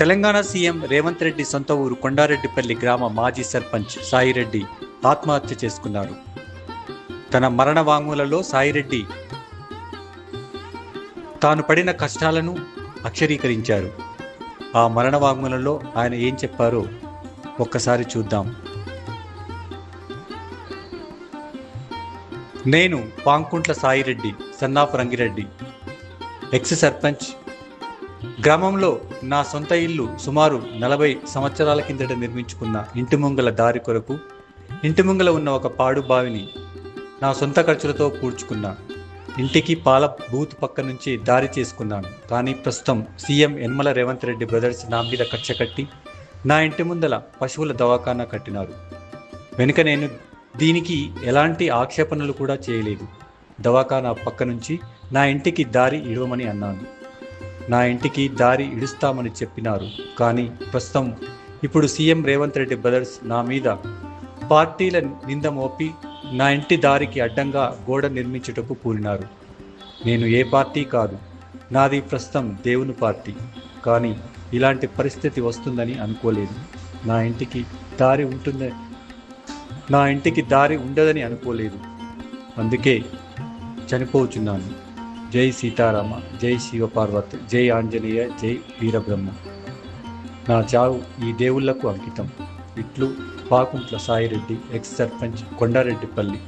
Telangana CM Revanth Reddy సొంత ఊరు కొండారెడ్డిపల్లి గ్రామ మాజీ సర్పంచ్ సాయిరెడ్డి ఆత్మహత్య చేసుకున్నారు. తన మరణ వాంగ్మూలలో సాయిరెడ్డి తాను పడిన కష్టాలను అక్షరీకరించారు. ఆ మరణ వాంగ్మూలంలో ఆయన ఏం చెప్పారో ఒక్కసారి చూద్దాం. నేను Pankuntla Sai Reddy son of Rangi Reddy ex sarpanch గ్రామంలో నా సొంత ఇల్లు సుమారు నలభై సంవత్సరాల కిందట నిర్మించుకున్న ఇంటి ముంగల దారి కొరకు ఇంటి ముంగల ఉన్న ఒక పాడు బావిని నా సొంత ఖర్చులతో పూడ్చుకున్న ఇంటికి పాల బూత్ పక్క నుంచి దారి చేసుకున్నాను. కానీ ప్రస్తుతం సీఎం యనమల రేవంత్ రెడ్డి బ్రదర్స్ నా మీద కక్ష కట్టి నా ఇంటి ముందల పశువుల దవాఖానా కట్టినారు. వెనుక నేను దీనికి ఎలాంటి ఆక్షేపణలు కూడా చేయలేదు. దవాఖానా పక్క నుంచి నా ఇంటికి దారి ఇడవమని అన్నాను. నా ఇంటికి దారి ఇడుస్తామని చెప్పినారు. కానీ ప్రస్తుతం ఇప్పుడు సీఎం రేవంత్ రెడ్డి బ్రదర్స్ నా మీద పార్టీల నింద మోపి నా ఇంటి దారికి అడ్డంగా గోడ నిర్మించుటకు కూలినారు. నేను ఏ పార్టీ కాదు. నాది ప్రస్తుతం దేవుని పార్టీ. కానీ ఇలాంటి పరిస్థితి వస్తుందని అనుకోలేదు. నా ఇంటికి దారి ఉంటుందని నా ఇంటికి దారి ఉండదని అనుకోలేదు. అందుకే చనిపోతున్నాను జై సీతారామ జై శివపార్వతి జై ఆంజనేయ జై వీరబ్రహ్మ. నా చావు ఈ దేవుళ్ళకు అంకితం. ఇట్లు పాకుంట్ల సాయిరెడ్డి ఎక్స్ సర్పంచ్ కొండారెడ్డిపల్లి.